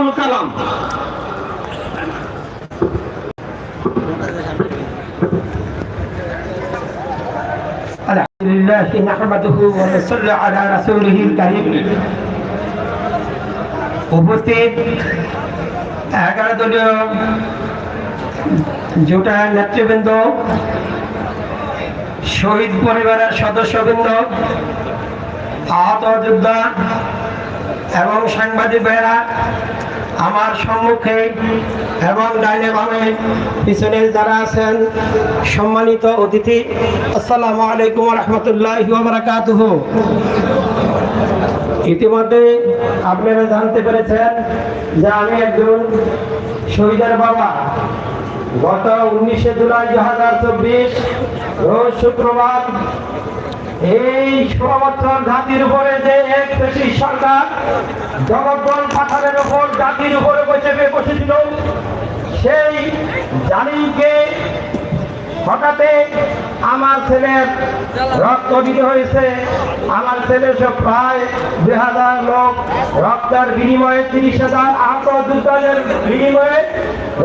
আবুল কালাম الحمد لله نحمده ونصلي على رسوله الكريم উপস্থিত এগারো দলীয় জোটার নেতৃবৃন্দ শহীদ পরিবারের সদস্যবৃন্দ আহত যোদ্ধা এবং সাংবাদিক ভাইয়েরা আমার সম্মুখে এবং ডাইনে বামে পিছনে যারা আছেন, সম্মানিত অতিথি, আসসালামু আলাইকুম রহমতুল্লাহ বারাকাতুহ ইতিমধ্যে আপনারা জানতে পেরেছেন যে আমি একজন শহীদের বাবা। গত উনিশে জুলাই দু হাজার চব্বিশ, রোজ শুক্রবার এই বছর জাতির উপরে যে এক ব্রিটিশ সরকার জগদ্দল পাথারের উপর জাতির উপরে বসে বসেছিল, সেই জালিমকে হঠাৎ আমার ছেলের রক্ত দিতে হয়েছে। আমার ছেলে সব প্রায় দুই হাজার লোক রক্তের বিনিময়ে তিরিশ হাজার আহত যুদ্ধের বিনিময়ে,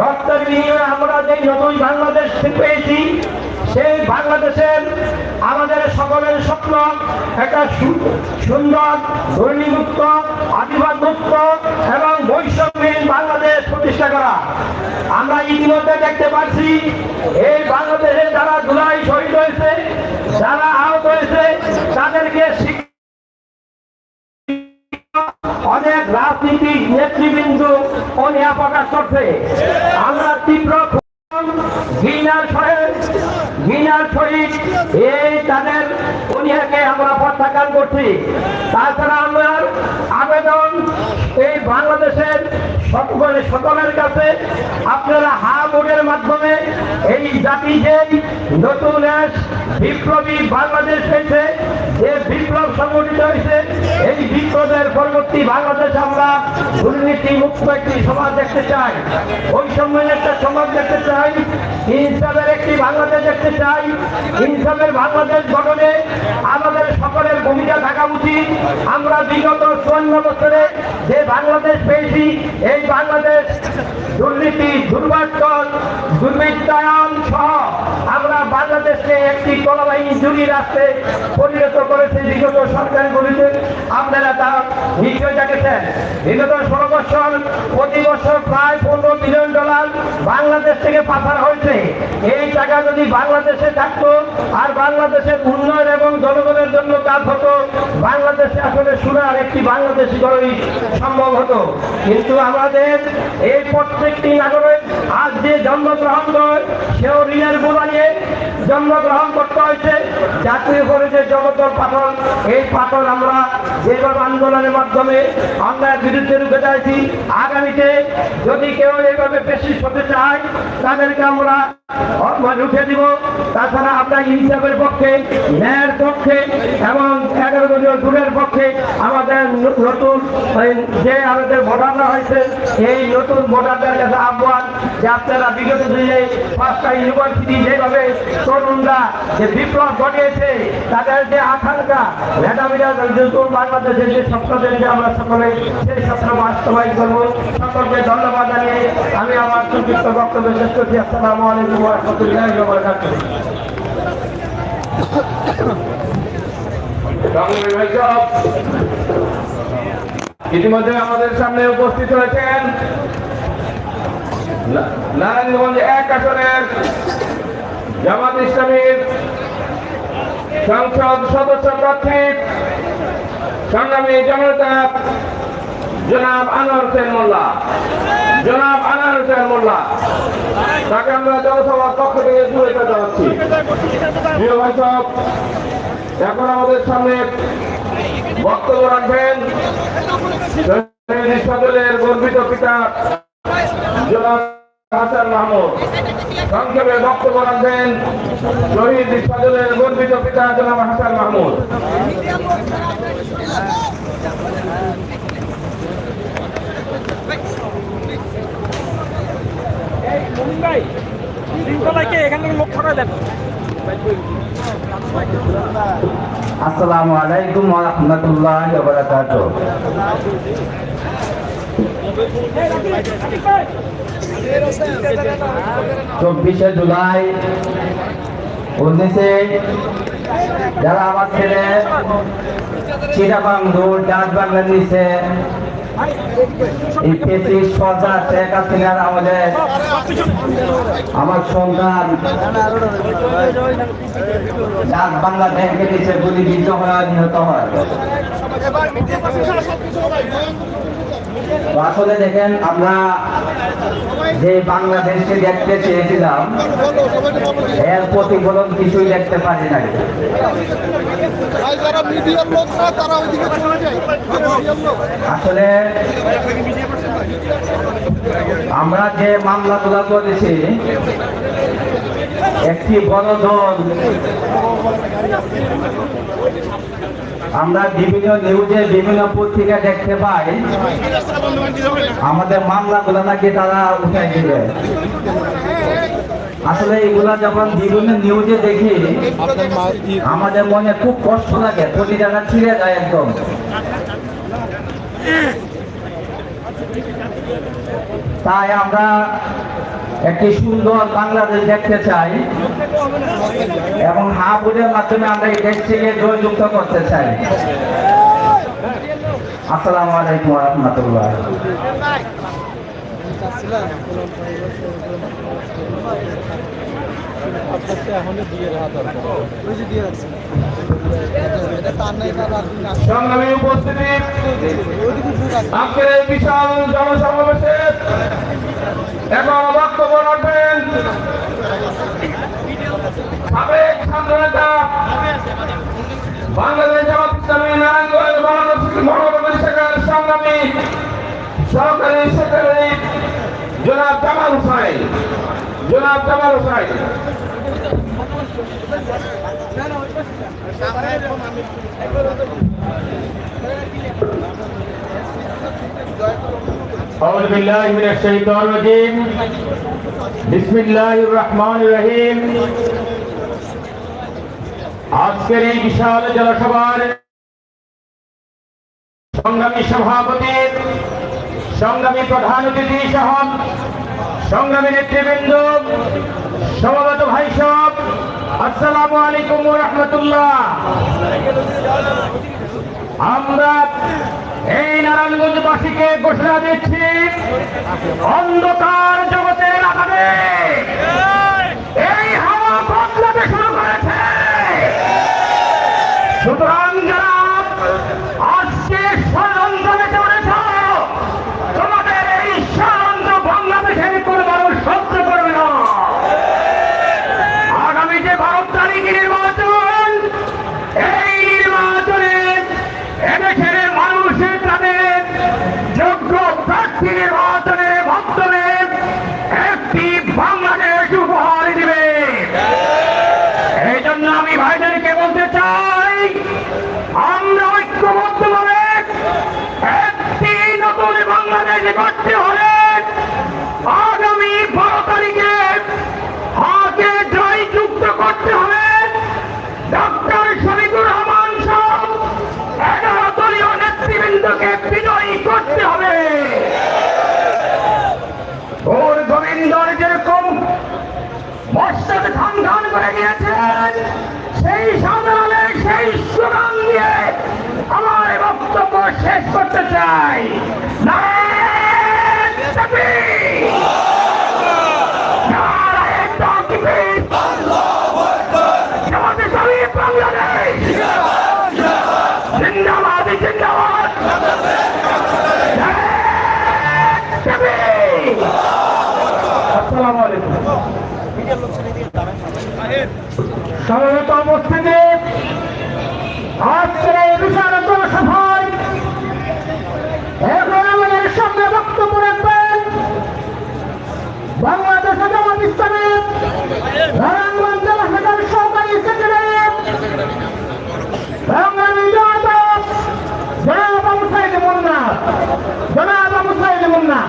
রক্তের বিনিময়ে আমরা যে নতুন বাংলাদেশ পেয়েছি সেই বাংলাদেশের আমাদের সকলের স্বপ্ন, একটা সুন্দর দুর্নীমুক্ত আদিবাদ মুক্ত এবং বৈষম্যহীন বাংলাদেশ প্রতিষ্ঠা করা। আমরা ইতিমধ্যে দেখতে পাচ্ছি এই বাংলাদেশে যারা জুলাই শহীদ হয়েছে, যারা আহত হয়েছে, তাদেরকে অনেক রাজনীতিক নেতৃবৃন্দ অনিয়া প্রকাশ করছে। এই তাদের অনিয়াকে আমরা প্রত্যাখ্যান করছি। তাছাড়া আমরা আবেদন এই বাংলাদেশের সকলে কাছে আপনারা হা বোর্ডের মাধ্যমে এই জাতি যে নতুন বিপ্লবী বাংলাদেশ হয়েছে, যে বিপ্লব সংগঠিত হয়েছে, এই বিপ্লবের পরবর্তী বাংলাদেশ আমরা দুর্নীতি মুক্ত একটি সমাজ দেখতে চাই। ওই বৈষম্যের একটা সমাজ দেখতে চাই ইনসাফের একটি বাংলাদেশ দেখতে চাই। ইনসাফের বাংলাদেশ গঠনে আমাদের সকলের ভূমিকা থাকা উচিত। আমরা বিগত চুয়ান্ন বছরে যে বাংলাদেশ পেয়েছি, এই বাংলাদেশ দুর্নীতি দুর্বাচন দুর্বৃত্তায়ন সহ একটি কলাবাহী জুড়ি রাষ্ট্রে পরিণত করেছে বিগত সরকারগুলিতে। আপনারা তা নিশ্চয় দেখেছেন। বিগত ষোলো বছর, প্রতি বছর প্রায় পনেরো বিলিয়ন ডলার বাংলাদেশ থেকে পাচার হয়েছে। এই টাকা যদি বাংলাদেশে থাকতো আর বাংলাদেশের উন্নয়ন এবং জনগণের জন্য কাজ হতো বাংলাদেশে আসলে সোনার একটি বাংলাদেশি গড়ই সম্ভব হতো। কিন্তু আমাদের এই প্রত্যেকটি নাগরিক আজ যে জন্মগ্রহণ করে, সেও ঋণের বোঝা নিয়ে জন্মগ্রহণ করতে হয়েছে। জাতীয় করে যে জগতর পাথর, এই পাথর আমরা যেভাবে আন্দোলনের মাধ্যমে আমরা বিরুদ্ধে রুখে যাইছি আগামীতে যদি কেউ এইভাবে বেশি হতে চায়, তাদেরকে আমরা রুখে দিব। তাছাড়া আমরা ইনসাফের পক্ষে, ন্যায়ের পক্ষে এবং এগারো দলীয় দূরের পক্ষে আমাদের নতুন যে আমাদের ভোটাররা হয়েছে, এই নতুন ভোটারদের কাছে আহ্বান যে আপনারা বিগত দিনে পাঁচটা ইউনিভার্সিটি যেভাবে তরুণরা যে বিপ্লব ঘটিয়েছে, তাদের যে আকাঙ্ক্ষা, মেধাবীরা নতুন বাংলাদেশের যে স্বপ্নদের যে আমরা সকলে সেই স্বপ্ন বাস্তবায়ন করব। সকলকে ধন্যবাদ জানিয়ে আমি আমার সংক্ষিপ্ত বক্তব্য শেষ করছি। আসসালামু আলাইকুম রহমতুল্লাহ বরকাতুহ সংগ্রামী ভাই সব, ইতিমধ্যে আমাদের সামনে উপস্থিত হয়েছেন নারায়ণগঞ্জ এক আসনের জামাত ইসলামীর সংসদ সদস্য প্রার্থী, সংগ্রামী জনতা জনাব আনোয়ার হোসেন মোল্লা। জনাব আনোয়ার হোসেন মোল্লা, তাকে আমরা জনসভার পক্ষ থেকে শুভেচ্ছা জানাচ্ছি। প্রিয় এখন আমাদের সামনে বক্তব্য রাখবেন। সকলের গর্বিত পিতা হাসান মাহমুদ। সংক্ষেপে বক্তব্য রাখবেন। শহীদ সদলের গর্বিত পিতা জনাব হাসান মাহমুদ ভাই শৃঙ্খলাকে এখান থেকে লক্ষ্য করে দেন আসসালামু আলাইকুম ওয়া রাহমাতুল্লাহি ওয়া বারাকাতুহু। চব্বিশে জুলাই, উনিশে যারা আমার ছেলে চিরাবাঙ্গুর ডাচ বাংলার নিচে আমলে আমার সন্তান ডাক বাংলা ব্যাংকের নিচে গুলিবিদ্ধ হয়ে নিহত হয়। আসলে দেখেন, আমরা যে বাংলাদেশকে দেখতে চেয়েছিলাম, এর প্রতিফলন কিছুই দেখতে পারি নাই। আসলে আমরা যে মামলাগুলো করেছি একটি বড় আমরা বিভিন্ন নিউজে বিভিন্ন পত্রিকা দেখতে পাই। আমাদের মামলাগুলো নাকি তারা উঠাই দিবে আসলে এগুলা যখন বিভিন্ন নিউজে দেখি, আমাদের মনে খুব কষ্ট লাগে প্রতিটা ছিঁড়ে যায় একদম। তাই আমরা একটি সুন্দর বাংলাদেশ দেখতে চাই। এবং হাবুদের মাধ্যমে আমরা এই দেশটিকে জয়যুক্ত করতে চাই। আসসালামু আলাইকুম রহমতুল্লাহ। সংগ্রামী আজকের এই বিশাল জনসমাবেশে এখন বক্তব্য রাখবেন। সাবেক ছাত্র নেতা বাংলাদেশ জামাত ইসলামী নারায়ণগঞ্জ মহানগর শাখার সংগ্রামী সহকারী সেক্রেটারি জনাব জামাল হুসাইন। জনাব জামাল হুসাইন। أعوذ بالله من الشيطان الرجيم بسم الله الرحمن الرحيم আজকের এই বিশাল জনসভার সংগ্রামী সভাপতি সংগ্রামী প্রধান অতিথি সহ সংগ্রামী নেতৃবৃন্দ সমবেত ভাই সব আসসালামু আলাইকুম রহমতুল্লাহ আমরা এই নারায়ণগঞ্জবাসীকে ঘোষণা দিচ্ছি অন্ধকার জগতে আকারে এই হাওয়া বদলাতে শুরু করেছে সুতরাং যারা আজকে ষড়যন্ত্রে চলেছ তোমাদের এই ষড়যন্ত্র বাংলাদেশের কোনো মানুষ সহ্য করবে না আগামী যে ভারত তারিখে নির্বাচন এই নির্বাচনে এদেশের মানুষের তাদের যোগ্য প্রার্থী নির্বাচনের মাধ্যমে একটি বাংলাদেশ উপহার দিবে এই জন্য আমি ভাইদেরকে বলতে চাই আমরা ঐক্যবদ্ধভাবে একটি নতুন বাংলাদেশ গড়তে হলে আগামী বারো তারিখে হাতে জয় যুক্ত করতে হবে ডক্টর শফিকুর রহমান সহ এগারো দলীয় নেতৃবৃন্দকে বিজয়ী করতে হবে ওর গোবিন্দর যেরকম মস্তক ধান ধান করে গিয়েছেন সেই সাধারণে সেই স্লোগান দিয়ে আমার এই বক্তব্য শেষ করতে চাই নারায়ণ তাকবীর! নারায়ণ তাকবীর! জামাতে ইসলামী বাংলাদেশ জিন্দাবাদ জিন্দাবাদ নারায়ণ তাকবীর! আসসালামু আলাইকুম সমবেত অবস্থানে আজকের এই বিশাল সভায় এখন আমাদের সামনে বক্তব্য রাখবেন বাংলাদেশ জামাত ইসলামের নারায়ণগঞ্জ জেলা শাখার সহকারী সেক্রেটারি বাংলাদেশ জামাত জনাব আবু সাইদ মুন্না জনাব আবু সাইদ মুন্না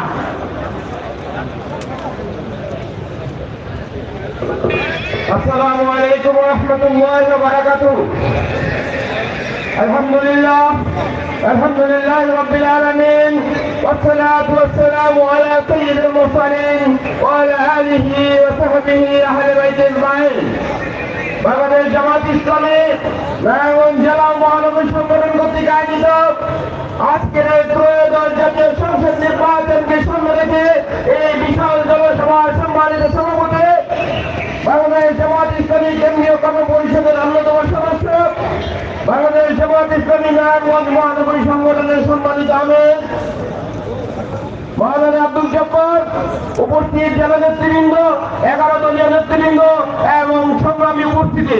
আসসালামু আলাইকুম ওয়া রাহমাতুল্লাহি ওয়া বারাকাতুহু الحمد لله الحمد لله رب العالمين والصلاة والسلام على سيد المرسلين وعلى آله وصحبه أهل بيت أجمعين বাংলাদেশ জামাত ইসলামী নারায়ণগঞ্জ জেলা মহানগর সংগঠন কর্তৃক আয়োজিত আজকের এই ত্রয়োদশ জাতীয় সংসদ নির্বাচনকে সামনে রেখে এই বিশাল জনসভার সম্মানিত সভাপতি বাংলাদেশ জামাত ইসলামী কেন্দ্রীয় কর্ম পরিষদের অন্যতম সদস্য। বাংলাদেশ জামাত ইসলামী নারায়ণগঞ্জ মহানগরী সংগঠনের সম্মানিত আমের মহারানা আব্দুল জব্বর, উপস্থিত জেলা নেতৃবৃন্দ এগারো দলীয় নেতৃবৃন্দ এবং সংগ্রামী উপস্থিতি।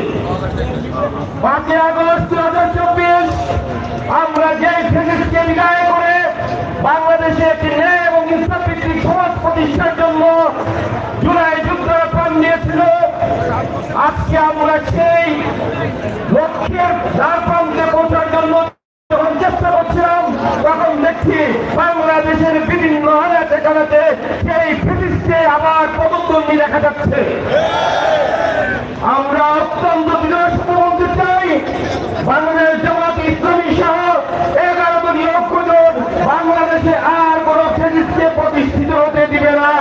পাঁচই আগস্ট দু হাজার চব্বিশ, আমরা যে ফেসিসকে বিদায় করে বাংলাদেশে একটি ন্যায় এবং ইসলাম ভিত্তিক সমাজ প্রতিষ্ঠার জন্য জুলাই যুদ্ধ প্রাণ দিয়েছিল। আজকে আমরা সেই লক্ষ্যের প্রান্তে পৌঁছার জন্য যখন চেষ্টা করছিলাম, তখন দেখছি বাংলাদেশের বিভিন্ন আনাতে কানাতে সেই ব্রিটিশকে আবার পদদ্বন্দ্বী দেখা যাচ্ছে। আমরা অত্যন্ত বিনয়ের সাথে বলতে চাই বাংলাদেশ জামাত ইসলামী সহ এগারো দলীয় ঐক্যজোট বাংলাদেশে আর কোন ফেসিসকে প্রতিষ্ঠিত হতে দিবে না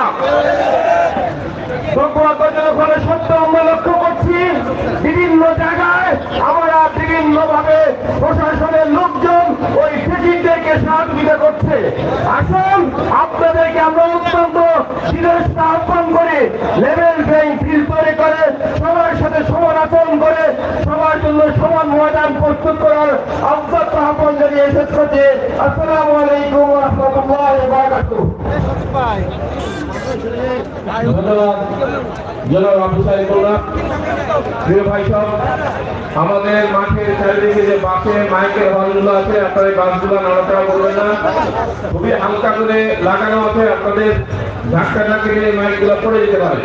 ফলে সত্য আমরা লক্ষ্য করছি বিভিন্ন জায়গায় আমরা বিভিন্ন ভাবে প্রশাসনের লোকজন ওই ফেসিসদেরকে সহযোগিতা করছে আসুন আপনাদেরকে আমরা অত্যন্ত শিরস্তা আহ্বান করে লেভেল প্লেইং ফিল্ড তৈরি করে সবার সাথে সমান আচরণ করে সবার জন্য সমান ময়দান প্রস্তুত করার অব্যাহত আহ্বান জানিয়ে শেষ করছে। আসসালামু আলাইকুম রহমতুল্লাহ ধন্যবাদ। জনাব আবু সাহেব প্রিয় ভাই সব আমাদের মাঠের চারিদিকে যে বাসে, মাইকের হলগুলো আছে, আপনারা এই বাসগুলো নড়াচড়া করবেন না। খুবই হালকা করে লাগানো আছে, আপনাদের ধাক্কা ধাক্কা দিলে মাইকগুলো পড়ে যেতে পারে।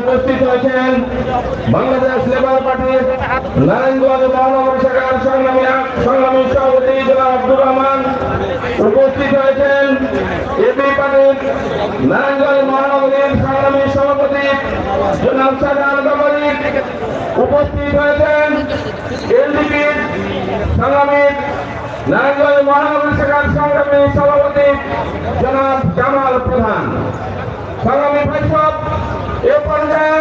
উপস্থিত হয়েছেন বাংলাদেশ লেবার পার্টির নারায়ণগঞ্জ মহানগর শাখার উপস্থিত হয়েছেন এবি পার্টির নারায়ণগঞ্জ মহানগরীর সংগ্রামী সভাপতি জনাব গাবারি উপস্থিত হয়েছেন এলডিপির সংগ্রামী নারায়ণগঞ্জ মহানগরী সংগ্রামী সভাপতি জনাব জামাল প্রধান। সংগ্রামী ভাইসব এ পর্যায়ে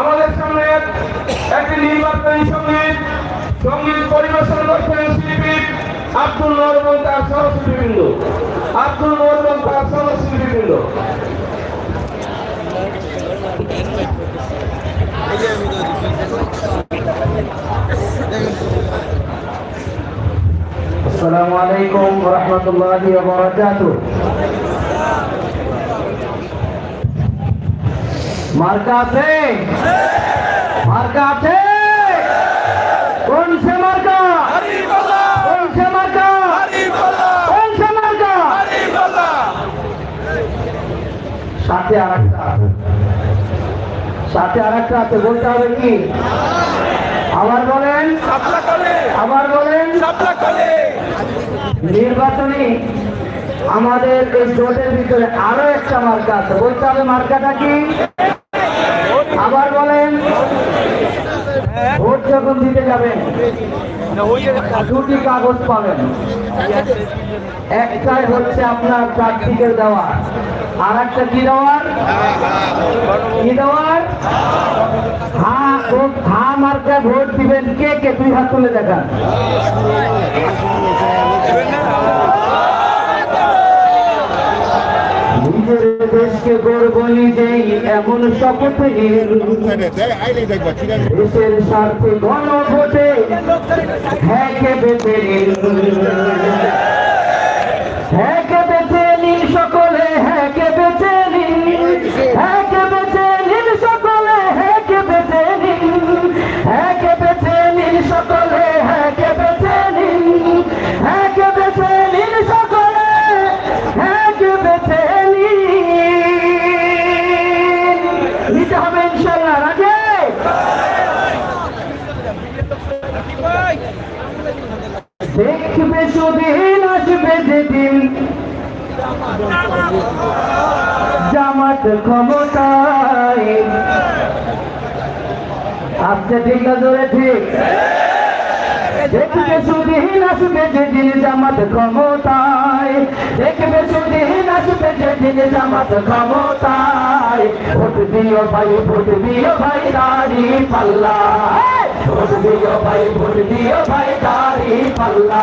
আমাদের সামনে একটি নির্বাচনী সংগীত সংগীত পরিবেশন করছেন শিল্পী আব্দুল নর এবং তার সহশিল্পীবৃন্দ। আব্দুল নর এবং তার সহশিল্পীবৃন্দ। রহমতুল্লাহি মার্কা আছে? মার্কা আছে? কোন সাথে আর একটা আছে। সাথে আর একটা আছে, বলতে হবে কি? আবার বলেন। আবার বলেন। নির্বাচনী আমাদের এই জোটের ভিতরে আরও একটা মার্কা আছে। বলতে হবে মার্কাটা কি? আবার বলেন, ভোট যখন দিতে যাবেন, দুটি কাগজ পাবেন। একটাই হচ্ছে আপনার প্রার্থীকে দেওয়া, আর একটা কি দেওয়ার? কি দেওয়ার? হা মার্কা ভোট দিবেন কে? কে? দুই হাত তুলে দেখান। দেশকে গর্ব নিজেই এমন শপথ দেশের স্বার্থে গণভোটে হ্যাঁ কে বেঁচে হ্যাঁ জামাত ক্ষমতায়। আসছে ঠিক জোরে ঠিক। দেখবে সুদিন আসবে যেদিন জামাত ক্ষমতায়। দেখবে সুদিন আসবে যেদিন জামাত ক্ষমতায়। ভোট দিও ভাই, ভোট দিও ভাই, দাড়ি পাল্লা। ভোট দিও ভাই, ভোট দিও ভাই, দাড়ি পাল্লা।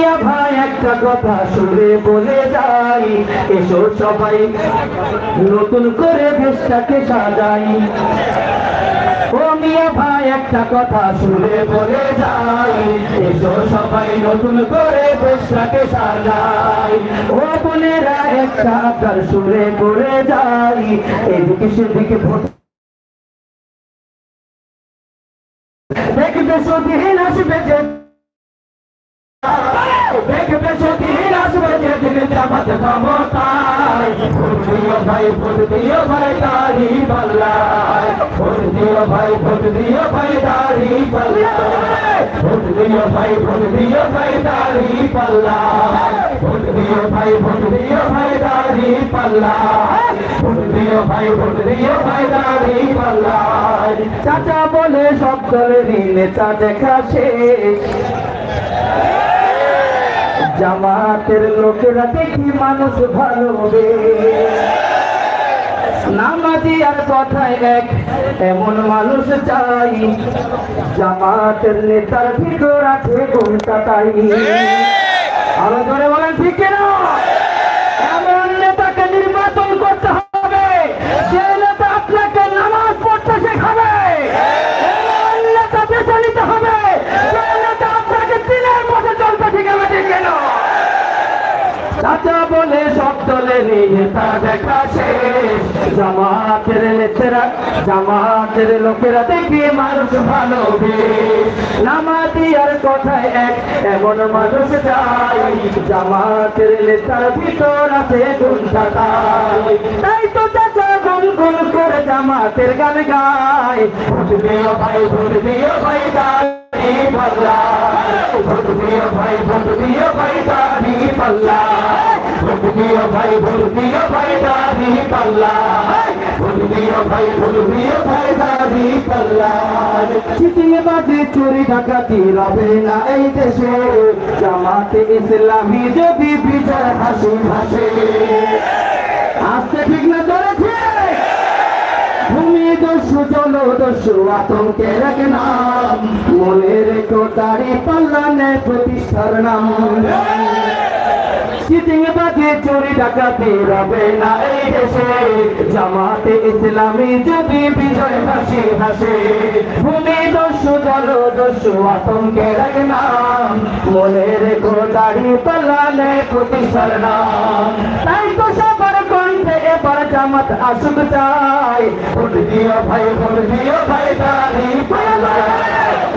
মিয়া ভাই, একটা কথা শুনে বলে যাই। এসো সবাই, নতুন করে দেশটাকে সাজাই। ও মিয়া ভাই, একটা কথা শুনে বলে যাই। এসো সবাই, নতুন করে দেশটাকে সাজাই। ও বোনেরা, একটা আপনার শুনে বলে যাই। এদিকে সেদিকে ভোট দেখবে সুদিন আসবে যে চাচা বলে সব দলেরই নেতা দেখা শেষ জামাতের লোকেরা দেখি মানুষ ভালোবে। নামাজি আর কথায় এক, এমন মানুষ চাই, জামাতের নেতার ভিতর আছে তাই? আরও ধরে বলেন, ঠিক কেন? এমন দেখা জামাতের নেতারা, জামাতের লোকেরা দেখে মানুষ নামাজি আর কথায় এক, এমন মানুষ চাই। জামাতের নেতার ভিতর আছে তাই তো চাচা গুন গুন করে জামাতের গান গায়। ভাই ভাই ভাই ভাই পাল্লা। ভুলবিও ভাই ভুলবিও ভাই দাদি পাল্লা। ভুলবিও ভাই ভুলবিও ভাই দাদি পাল্লা। চিটিয়ে বাজে চুরি ডাকাতি রবে না এই দেশে। জামাতে ইসলামী যদি বিজয় হাসি হাসে আসতে বিঘ্ন ধরেছে। ভূমি দস্যু জলদস্যু আতঙ্কে রাখে নাম। মনে রেখো তারি পাল্লা নেয় প্রতিষ্ঠার নাম। চিটিং বাজে, চুরি ডাকাতি রবে না এই দেশে। জামাতে ইসলামী যদি বিজয় হাসি হাসে, ভূমি দস্যু জল দস্যু আতঙ্কের নাম মনে রেখো দাড়ি নাম তাই তো সবার কণ্ঠে এবার জামাত আসুক চাই। ভাই ভাই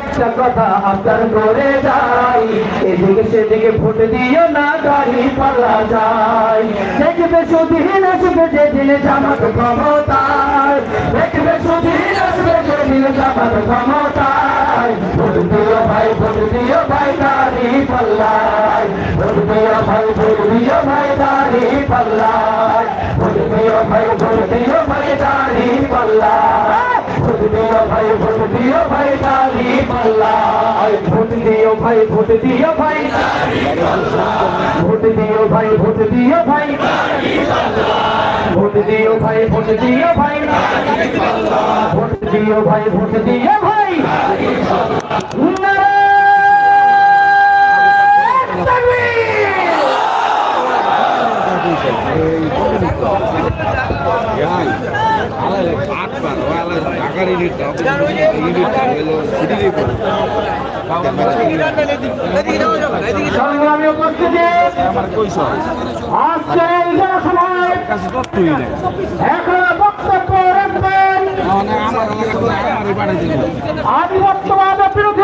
একটা কথা আপনার করে যাই। এদিকে সেদিকে ভোট দিও না, গাড়ি পাল্লা যায়। দেখবে সুদিন আসবে যেদিন জামাত ক্ষমতায়। দেখবে সুদিন আসবে যেদিন জামাত ক্ষমতায়। ভোট দিও ভাই, ভোট দিও ভাই, গাড়ি পাল্লায় ভোট দিও ভাই, ভোট দিও ভাই, গাড়ি পাল্লায় ভোট ভোট দিও ভাই ভোট দিও ভাই গাড়ি পাল্লায় ভোট দিও ভাই ভোট দিও ভাই ভোট দিও ভাই ভোট দিও ভাই ভোট দিও ভাই ভোট দিও ভাই ভোট দিও ভাই ভোট দিও ভাই সংগ্রামী উপস্থিতি আজকের এই জনসভায় এখন বক্তব্য রাখবেন। আধিপত্যবাদ বিরোধী